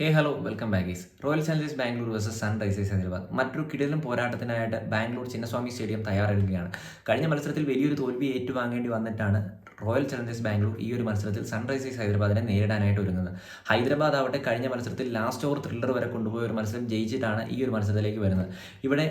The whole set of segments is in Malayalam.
ഹേ hello welcome ബാഗീസ് royal challengers Bangalore versus sunrisers Hyderabad. മറ്റൊരു കിടലും പോരാട്ടത്തിനായിട്ട് ബാംഗ്ലൂർ ചിന്നസ്വാമി സ്റ്റേഡിയം തയ്യാറെടുക്കുകയാണ്. കഴിഞ്ഞ മത്സരത്തിൽ വലിയൊരു തോൽവി ഏറ്റുവാങ്ങേണ്ടി വന്നിട്ടാണ് റോയൽ ചലഞ്ചേഴ്സ് ബാംഗ്ലൂർ ഈ ഒരു മത്സരത്തിൽ സൺറൈസേഴ്സ് ഹൈദരാബാദിനെ നേരിടാനായിട്ട് ഒരുങ്ങുന്നത്. ഹൈദരാബാദ് ആവട്ടെ കഴിഞ്ഞ മത്സരത്തിൽ ലാസ്റ്റ് ഓവർ ത്രില്ലർ വരെ കൊണ്ടുപോയ ഒരു മത്സരം ജയിച്ചിട്ടാണ് ഈ ഒരു മത്സരത്തിലേക്ക് വരുന്നത്. ഇവിടെ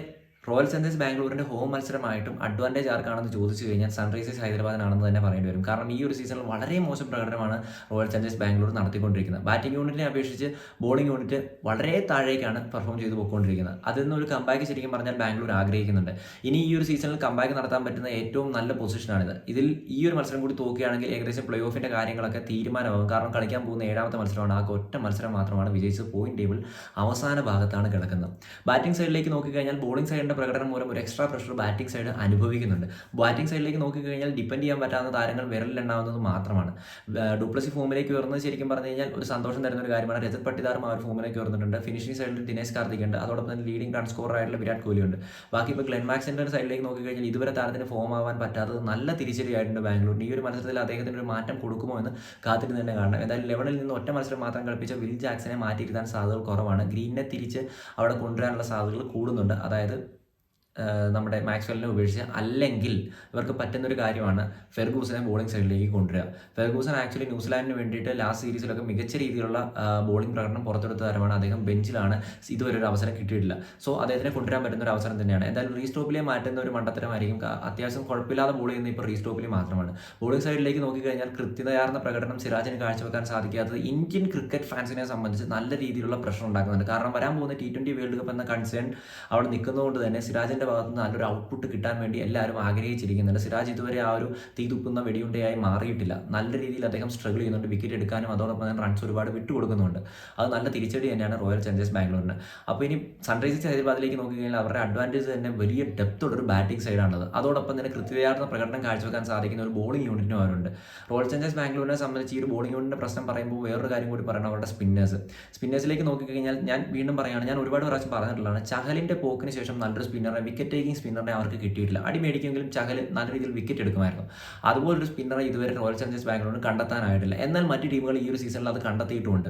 റോയൽ ചലഞ്ചേഴ്സ് ബാംഗ്ലൂരിന്റെ ഹോം മത്സരമായിട്ടും അഡ്വാന്റേജ് ആർക്കാണെന്ന് ചോദിച്ചു കഴിഞ്ഞാൽ സൺറൈസേഴ്സ് ഹൈദരാബാദിനാണെന്ന് തന്നെ പറയേണ്ടി വരും. കാരണം ഈ ഒരു സീസണിൽ വളരെ മോശം പ്രകടനമാണ് റോയൽ ചലഞ്ചേഴ്സ് ബാംഗ്ലൂർ നടത്തിക്കൊണ്ടിരിക്കുന്നത്. ബാറ്റിംഗ് യൂണിറ്റിനെ അപേക്ഷിച്ച് ബോളിംഗ് യൂണിറ്റ് വളരെ താഴേക്കാണ് പെർഫോം ചെയ്തു പോയിക്കൊണ്ടിരിക്കുന്നത്. അതിൽ നിന്ന് ഒരു കമ്പാക്ക് ശരിക്കും പറഞ്ഞാൽ ബാംഗ്ലൂർ ആഗ്രഹിക്കുന്നുണ്ട്. ഇനി ഈ ഒരു സീസണിൽ കമ്പാക്ക് നടത്താൻ പറ്റുന്ന ഏറ്റവും നല്ല പൊസിഷനാണിത് ഇതിൽ ഈ ഒരു മത്സരം കൂടി തോക്കുകയാണെങ്കിൽ ഏകദേശം പ്ലേ ഓഫിന്റെ കാര്യങ്ങളൊക്കെ തീരുമാനമാകും. കാരണം കളിക്കാൻ പോകുന്ന ഏഴാമത്തെ മത്സരമാണ്. ആ ഒറ്റ മത്സരം മാത്രമാണ് വിജയിച്ച് പോയിന്റ് ടേബിൾ അവസാന ഭാഗത്താണ് കിടക്കുന്നത്. ബാറ്റിംഗ് സൈഡിലേക്ക് നോക്കിക്കഴിഞ്ഞാൽ ബോളിംഗ് സൈഡിന്റെ പ്രകടനം മൂലം ഒരു എക്സ്ട്രാ പ്രഷർ ബാറ്റിംഗ് സൈഡ് അനുഭവിക്കുന്നുണ്ട്. ബാറ്റിംഗ് സൈഡിലേക്ക് നോക്കിക്കഴിഞ്ഞാൽ ഡിപ്പെൻഡ് ചെയ്യാൻ പറ്റാവുന്ന താരങ്ങൾ വിരലിലുണ്ടാവുന്നത് മാത്രമാണ്. ഡുപ്ലസി ഫോമിലേക്ക് വരുന്നത് ശരിക്കും പറഞ്ഞു കഴിഞ്ഞാൽ ഒരു സന്തോഷം തരുന്ന ഒരു കാര്യമാണ്. രജത് പട്ടിദാറും ആ ഒരു ഫോമിലേക്ക് വരുന്നുണ്ട് ഫിനിഷിംഗ് സൈഡിൽ ദിനേശ് കാർത്തിക് ഉണ്ട് അതോടൊപ്പം തന്നെ ലീഡിംഗ് റൺ സ്കോർ ആയിട്ടുള്ള വിരാട് കോഹ്ലി ഉണ്ട് ബാക്കി ഇപ്പോൾ ഗ്ലെൻ മാക്സിന്റെ സൈഡിലേക്ക് നോക്കിക്കഴിഞ്ഞാൽ ഇതുവരെ താരത്തിന് ഫോം ആവാൻ പറ്റാത്തത് നല്ല തിരിച്ചടിയായിട്ടുണ്ട് ബാംഗ്ലൂർ ഈ ഒരു മത്സരത്തിൽ അദ്ദേഹത്തിന് ഒരു മാറ്റം കൊടുക്കുമോ എന്ന് കാത്തിരുന്ന് തന്നെ കാണണം. എന്തായാലും ലെവലിൽ നിന്ന് ഒറ്റ മത്സരം മാത്രം കളിപ്പിച്ച വിൽ ജാക്സനെ മാറ്റിയിരുത്താൻ സാധ്യതകൾ കുറവാണ്. ഗ്രീനിനെ തിരിച്ച് അവിടെ കൊണ്ടുവരാനുള്ള സാധ്യതകൾ കൂടുന്നുണ്ട്. അതായത് നമ്മുടെ മാക്സ്വെല്ലിനെ ഉപേക്ഷിച്ച് അല്ലെങ്കിൽ ഇവർക്ക് പറ്റുന്നൊരു കാര്യമാണ് ഫെർഗൂസനെ ബോളിംഗ് സൈഡിലേക്ക് കൊണ്ടുവരിക. ഫെർഗൂസൺ ആക്ച്വലി ന്യൂസിലാൻഡിന് വേണ്ടിയിട്ട് ലാസ്റ്റ് സീരീസിലൊക്കെ മികച്ച രീതിയിലുള്ള ബോളിംഗ് പ്രകടനം പുറത്തെടുത്ത താരമാണ്. അദ്ദേഹം ബെഞ്ചിലാണ് ഇതുവരെ ഒരു അവസരം കിട്ടിയിട്ടില്ല. സോ അദ്ദേഹത്തിനെ കൊണ്ടുവരാൻ പറ്റുന്ന ഒരു അവസരം തന്നെയാണ്. എന്തായാലും റീസ്റ്റോപ്പിലെ മാറ്റുന്ന ഒരു മണ്ടത്തരമായിരിക്കും. അത്യാവശ്യം കുഴപ്പമില്ലാതെ ബോൾ ചെയ്യുന്ന ഇപ്പോൾ റീസ്റ്റോപ്പിൽ മാത്രമാണ്. ബോളിംഗ് സൈഡിലേക്ക് നോക്കിക്കഴിഞ്ഞാൽ കൃത്യതയാർന്ന പ്രകടനം സിറാജിന് കാഴ്ചവെക്കാൻ സാധിക്കാത്തത് ഇന്ത്യൻ ക്രിക്കറ്റ് ഫാൻസിനെ സംബന്ധിച്ച് നല്ല രീതിയിലുള്ള പ്രശ്നം ഉണ്ടാക്കുന്നുണ്ട്. കാരണം വരാൻ പോകുന്ന ടി ട്വന്റി വേൾഡ് കപ്പ് എന്ന കൺസേൺ അവിടെ നിൽക്കുന്നതുകൊണ്ട് തന്നെ സിറാജിന്റെ ഭാഗത്ത് നിന്ന് നല്ലൊരു ഔട്ട്പുട്ട് കിട്ടാൻ വേണ്ടി എല്ലാവരും ആഗ്രഹിച്ചിരിക്കുന്നുണ്ട്. സിരാജ് ഇതുവരെ ആ ഒരു തീ തുപ്പുന്ന വെടിയുണ്ടയായി മാറിയിട്ടില്ല. നല്ല രീതിയിൽ അദ്ദേഹം സ്ട്രഗിൾ ചെയ്യുന്നുണ്ട്. വിക്കറ്റ് എടുക്കാനും അതോടൊപ്പം തന്നെ റൺസ് ഒരുപാട് വിട്ടുകൊടുക്കുന്നുണ്ട്. അത് നല്ല തിരിച്ചടി തന്നെയാണ് റോയൽ ചലഞ്ചേഴ്സ് ബാംഗ്ലൂരിന്. അപ്പോൾ ഇനി സൺറൈസേഴ്സ് ഹൈദരാബാദിലേക്ക് നോക്കിക്കഴിഞ്ഞാൽ അവരുടെ അഡ്വാന്റേജ് തന്നെ വലിയ ഡെപ്ത് ഉള്ള ഒരു ബാറ്റിംഗ് സൈഡാണത് അതോടൊപ്പം തന്നെ കൃത്യതയാർന്ന പ്രകടനം കാഴ്ചവെക്കാൻ സാധിക്കുന്ന ഒരു ബോളിംഗ് യൂണിറ്റിനും അവരുണ്ട്. റോയൽ ചലഞ്ചേഴ്സ് ബാംഗ്ലൂരിനെ സംബന്ധിച്ച് ഈ ഒരു ബോളിംഗ് യൂണിറ്റിന്റെ പ്രശ്നം പറയുമ്പോൾ വേറൊരു കാര്യം കൂടി പറയണം. അവരുടെ സ്പിന്നേഴ്സ് സ്പിന്നേഴ്സിലേക്ക് നോക്കിക്കഴിഞ്ഞാൽ ഞാൻ വീണ്ടും പറയുകയാണ് ഞാൻ ഒരുപാട് പ്രാവശ്യം പറഞ്ഞിട്ടുള്ളതാണ് ചഹലിന്റെ പോക്കിന് ശേഷം നല്ലൊരു സ്പിന്നറെ വിക്കറ്റ് ടേക്കിംഗ് സ്പിന്നറിനെ അവർക്ക് കിട്ടിയിട്ടില്ല. അടി മേടിക്കുമെങ്കിലും ചഹൽ നല്ല രീതിയിൽ വിക്കറ്റ് എടുക്കുമായിരുന്നു. അതുപോലൊരു സ്പിന്നറെ ഇതുവരെ റോയൽ ചലഞ്ചേഴ്സ് ബാംഗ്ലൂരിന് കണ്ടെത്താനായിട്ടില്ല. എന്നാൽ മറ്റ് ടീമുകൾ ഈ ഒരു സീസണിൽ അത് കണ്ടെത്തിയിട്ടുമുണ്ട്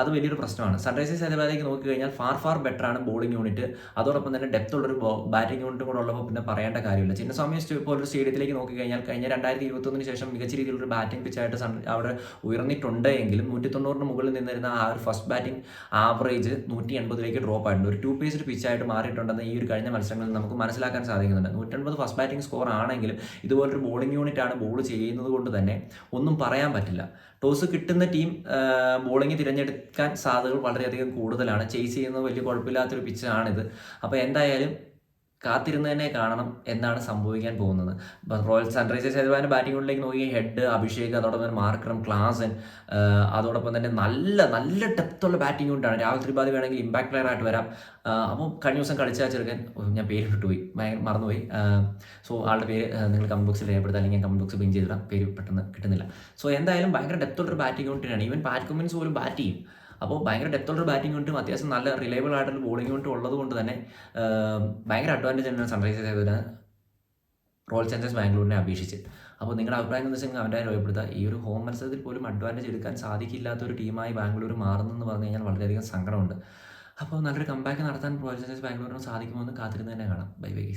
അത് വലിയൊരു പ്രശ്നമാണ്. സൺറൈസേഴ്സ് ഹൈദരാബാദിലേക്ക് നോക്കി കഴിഞ്ഞാൽ ഫാർ ഫാർ ബെറ്റർ ആണ് ബോളിംഗ് യൂണിറ്റ് അതോടൊപ്പം തന്നെ ഡെപ്ത് ഉള്ളൊരു ബാറ്റിംഗ് യൂണിറ്റ് കൂടെ ഉള്ളപ്പോൾ പിന്നെ പറയേണ്ട കാര്യമില്ല. ചിന്നസ്വാമി പോലൊരു സ്റ്റേഡിയത്തിലേക്ക് നോക്കി കഴിഞ്ഞാൽ കഴിഞ്ഞ രണ്ടായിരത്തി ഇരുപത്തൊന്നിന് ശേഷം മികച്ച രീതിയിലുള്ള ബാറ്റിംഗ് പിച്ചായിട്ട് അവിടെ ഉയർന്നിട്ടുണ്ട് എങ്കിലും നൂറ്റി തൊണ്ണൂറിന് മുകളിൽ നിന്നിരുന്ന ആ ഒരു ഫസ്റ്റ് ബാറ്റിംഗ് ആവറേജ് നൂറ്റി എൺപതിലേക്ക് ഡ്രോപ്പ് ആയിട്ടുണ്ട്. ഒരു ടു പേസ്ഡ് പിച്ചായിട്ട് മാറിയിട്ടുണ്ടെന്ന് ഈ ഒരു കഴിഞ്ഞ മത്സരങ്ങളിൽ നമുക്ക് മനസ്സിലാക്കാൻ സാധിക്കുന്നുണ്ട്. നൂറ്റൻപത് ഫസ്റ്റ് ബാറ്റിംഗ് സ്കോർ ആണെങ്കിലും ഇതുപോലൊരു ബോളിംഗ് യൂണിറ്റ് ആണ് ബോൾ ചെയ്യുന്നത് കൊണ്ട് തന്നെ ഒന്നും പറയാൻ പറ്റില്ല. ടോസ് കിട്ടുന്ന ടീം ബോളിംഗ് തിരഞ്ഞെടുക്കാൻ സാധ്യതകൾ വളരെയധികം കൂടുതലാണ്. ചേസ് ചെയ്യുന്നത് വലിയ കുഴപ്പമില്ലാത്തൊരു പിച്ചാണിത് അപ്പോൾ എന്തായാലും കാത്തിരുന്ന് തന്നെ കാണണം എന്നാണ് സംഭവിക്കാൻ പോകുന്നത്. റോയൽ സൺറൈസേഴ്സ് ഹൈദരാബാദിന്റെ ബാറ്റിംഗ് കൊണ്ടിലേക്ക് നോക്കി ഹെഡ് അഭിഷേക് അതോടൊപ്പം തന്നെ മാർക്രം ക്ലാസൻ അതോടൊപ്പം തന്നെ നല്ല നല്ല ഡെപ്തുള്ള ബാറ്റിംഗ് കൊണ്ടാണ്. രാഹുൽ ത്രിപാഠി വേണമെങ്കിൽ ഇമ്പാക്ട് പ്ലെയർ ആയിട്ട് വരാം. അപ്പോൾ കഴിഞ്ഞ ദിവസം കളിച്ച ചെറുക്കൻ ഞാൻ പേര് വിട്ടുപോയി. മറന്നുപോയി. സോ ആളുടെ പേര് നിങ്ങൾ കമന്റ് ബോക്സിൽ രേഖപ്പെടുത്താം. അല്ലെങ്കിൽ കമന്റ് ബോക്സ് പിൻ ചെയ്തിടാം. പേര് പെട്ടെന്ന് കിട്ടുന്നില്ല. സോ എന്തായാലും ഭയങ്കര ഡെപ്തുള്ളൊരു ബാറ്റിംഗ് കൊണ്ടിട്ടാണ് ഈവൻ പാറ്റ് കമ്മിൻസ് പോലും ബാറ്റ് ചെയ്യും. അപ്പോൾ ഭയങ്കര ഡെപ്തുള്ള ബാറ്റിംഗ് കൊണ്ടും അത്യാവശ്യം നല്ല റിലയബിൾ ആയിട്ടുള്ള ബോളിംഗ് കൊണ്ടും ഉള്ളത് കൊണ്ട് തന്നെ ഭയങ്കര അഡ്വാന്റേജ് ആണ് സൺറൈസേഴ്സ് ചെയ്തതിന് റോയൽ ചലഞ്ചേഴ്സ് ബാംഗ്ലൂരിനെ അപേക്ഷിച്ച്. അപ്പോൾ നിങ്ങളുടെ അഭിപ്രായം എന്ന് വെച്ചാൽ അവന്റെ രൂപപ്പെടുത്തുക ഈ ഒരു ഹോം മത്സരത്തിൽ പോലും അഡ്വാന്റേജ് എടുക്കാൻ സാധിക്കില്ലാത്ത ഒരു ടീമായി ബാംഗ്ലൂർ മാറുന്നെന്ന് പറഞ്ഞു കഴിഞ്ഞാൽ വളരെയധികം സങ്കടമുണ്ട്. അപ്പോൾ നല്ലൊരു കമ്പാക്ക് നടത്താൻ റോയൽ ചലഞ്ചേഴ്സ് ബാംഗ്ലൂരിന് സാധിക്കുമെന്ന് കാത്തിരുന്ന് തന്നെ കാണാം. Bye bye